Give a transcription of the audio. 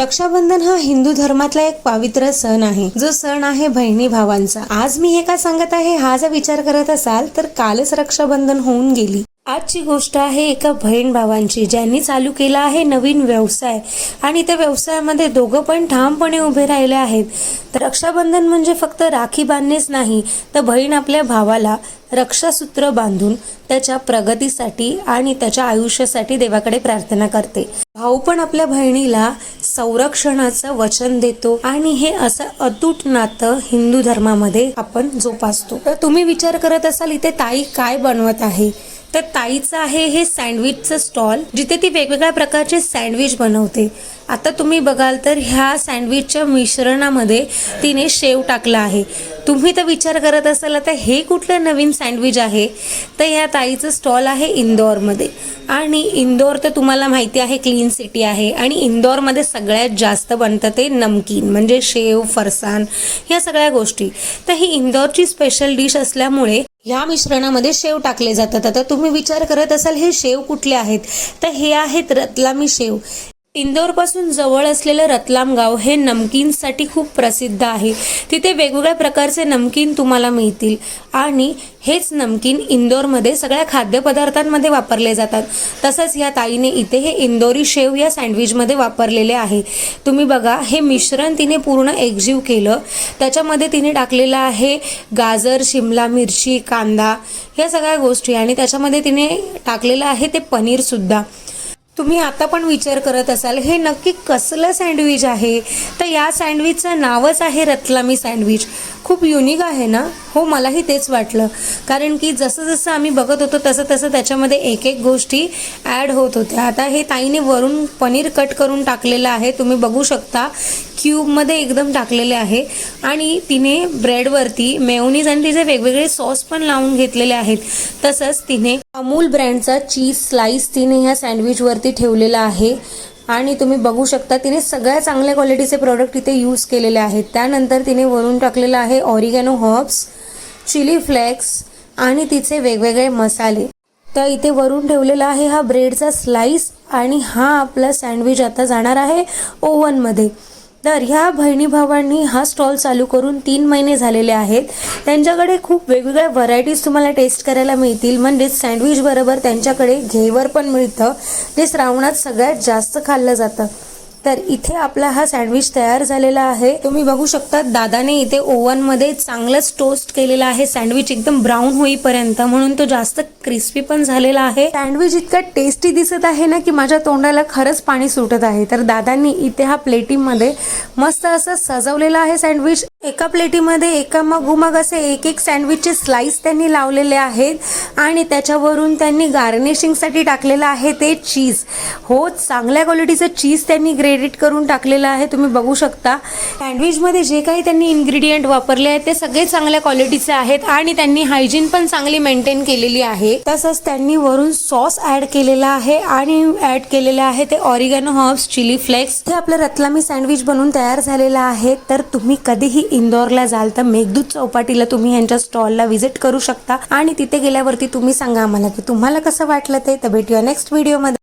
रक्षाबंधन हा हिंदू धर्मातला एक पवित्र सण आहे. जो सण आहे बहिणी भावांचा. आज मी हे का सांगत आहे हा जर विचार करत असाल तर कालच रक्षाबंधन होऊन गेली. आजची गोष्ट आहे एका बहीण भावांची ज्यांनी चालू केला आहे नवीन व्यवसाय. आणि त्या व्यवसायामध्ये दोघं पण ठामपणे उभे राहिले आहेत. तर रक्षाबंधन म्हणजे फक्त राखी बांधणेच नाही तर बहीण आपल्या भावाला रक्षासूत्र बांधून त्याच्या प्रगतीसाठी आणि त्याच्या आयुष्यासाठी देवाकडे प्रार्थना करते. भाऊ पण आपल्या बहिणीला संरक्षणाचं वचन देतो आणि हे असं अतूट नातं हिंदू धर्मामध्ये आपण जोपासतो. तर तुम्ही विचार करत असाल इथे ताई काय बनवत आहे? तर ताईचं आहे हे सँडविचचं स्टॉल जिथे ती वेगवेगळ्या प्रकारचे सँडविच बनवते. आता तुम्ही बघाल तर ह्या सँडविचच्या मिश्रणामध्ये तिने शेव टाकला आहे. तुम्ही तर विचार करत असाल आता हे कुठलं नवीन सँडविच आहे? तर ह्या ताईचं स्टॉल आहे इंदोरमध्ये. आणि इंदोर तर तुम्हाला माहिती आहे क्लीन सिटी आहे. आणि इंदोरमध्ये सगळ्यात जास्त बनतं ते नमकीन म्हणजे शेव फरसान ह्या सगळ्या गोष्टी. तर ही इंदोरची स्पेशल डिश असल्यामुळे या मिश्रणामध्ये शेव टाकले जातात. आता तुम्ही विचार करत असाल हे शेव कुठले आहेत? तर हे आहेत रतलामी शेव. इंदोरपासून जवळ असलेलं रतलाम गाव हे नमकीनसाठी खूप प्रसिद्ध आहे. तिथे वेगवेगळ्या प्रकारचे नमकीन तुम्हाला मिळतील. आणि हेच नमकीन इंदोरमध्ये सगळ्या खाद्यपदार्थांमध्ये वापरले जातात. तसंच या ताईने इथे हे इंदोरी शेव या सँडविचमध्ये वापरलेले आहे. तुम्ही बघा हे मिश्रण तिने पूर्ण एकजीव केलं. त्याच्यामध्ये तिने टाकलेलं आहे गाजर शिमला मिरची कांदा या सगळ्या गोष्टी. आणि त्याच्यामध्ये तिने टाकलेलं आहे ते पनीरसुद्धा. तुम्ही आता पण विचार करत असाल हे नक्की कसलं सँडविच आहे? तर या सँडविचचं नावच आहे रतलामी सँडविच. खूप युनिक आहे ना? हो मलाही तेच वाटलं. कारण की जसं जसं आम्ही बघत होतो तसं तसं त्याच्यामध्ये एक एक गोष्टी ॲड होत होत्या. आता हे ताईने वरून पनीर कट करून टाकलेलं आहे तुम्ही बघू शकता. क्यूबमध्ये एकदम टाकलेले आहे. आणि तिने ब्रेडवरती मेओनीज आणि तिचे वेगवेगळे सॉस पण लावून घेतलेले आहेत. तसंच तिने अमूल ब्रँडचा चीज स्लाइस तिने ह्या सँडविचवरती ठेवलेला आहे. आणि तुम्ही बघू शकता तिने सगळ्या चांगल्या क्वालिटीचे प्रोडक्ट इथे यूज केलेले आहेत. त्यानंतर तिने वरून टाकलेलं आहे ऑरिगॅनो हर्ब्स चिली फ्लेक्स आणि तिचे वेगवेगळे मसाले. तर इथे वरून ठेवलेला आहे हा ब्रेडचा स्लाइस आणि हा आपला सँडविच आता जाणार आहे ओव्हनमध्ये. तर ह्या बहिणी भावांनी हा स्टॉल चालू करून तीन महिने झालेले आहेत. त्यांच्याकडे खूप वेगवेगळ्या व्हरायटीज तुम्हाला टेस्ट करायला मिळतील. म्हणजेच सँडविच बरोबर त्यांच्याकडे घेवर पण मिळतं. ते श्रावणात सगळ्यात जास्त खाल्लं जातं. तर इथे आपला हा सँडविच तयार झालेला आहे. तुम्ही बघू शकता दादाने इथे ओव्हनमध्ये चांगलंच टोस्ट केलेला आहे. सँडविच एकदम ब्राऊन होईपर्यंत म्हणून तो जास्त क्रिस्पी पण झालेला आहे. सँडविच इतका टेस्टी दिसत आहे ना की माझ्या तोंडाला खरंच पाणी सुटत आहे. तर दादांनी इथे हा प्लेटीमध्ये मस्त असं सजवलेलं आहे सँडविच. एका प्लेटीमध्ये एका मग असे एक एक सँडविचचे स्लाइस त्यांनी लावलेले आहेत. आणि त्याच्यावरून त्यांनी गार्निशिंगसाठी टाकलेलं आहे ते चीज हो चांगल्या क्वालिटीचं चीज त्यांनी ग्रेडिट करून टाकलेलं आहे तुम्ही बघू शकता. सँडविचमध्ये जे काही त्यांनी इन्ग्रेडियंट वापरले आहेत ते सगळे चांगल्या क्वालिटीचे आहेत आणि त्यांनी हायजीन पण चांगली मेंटेन केलेली आहे. तसंच त्यांनी वरून सॉस ऍड केलेला आहे आणि ऍड केलेलं आहे ते ऑरिगॅनो हर्ब्स चिली फ्लेक्स हे आपलं रतलामी सँडविच बनवून तयार झालेलं आहे. तर तुम्ही कधीही इंदोरला जाल तर मेघदूत चौपाटीला तुम्ही यांच्या स्टॉलला व्हिजिट करू शकता. आणि तिथे गेल्यावरती तुम्ही सांगा आम्हाला की तुम्हाला कसं वाटलं ते. तर भेटूया नेक्स्ट व्हिडिओमध्ये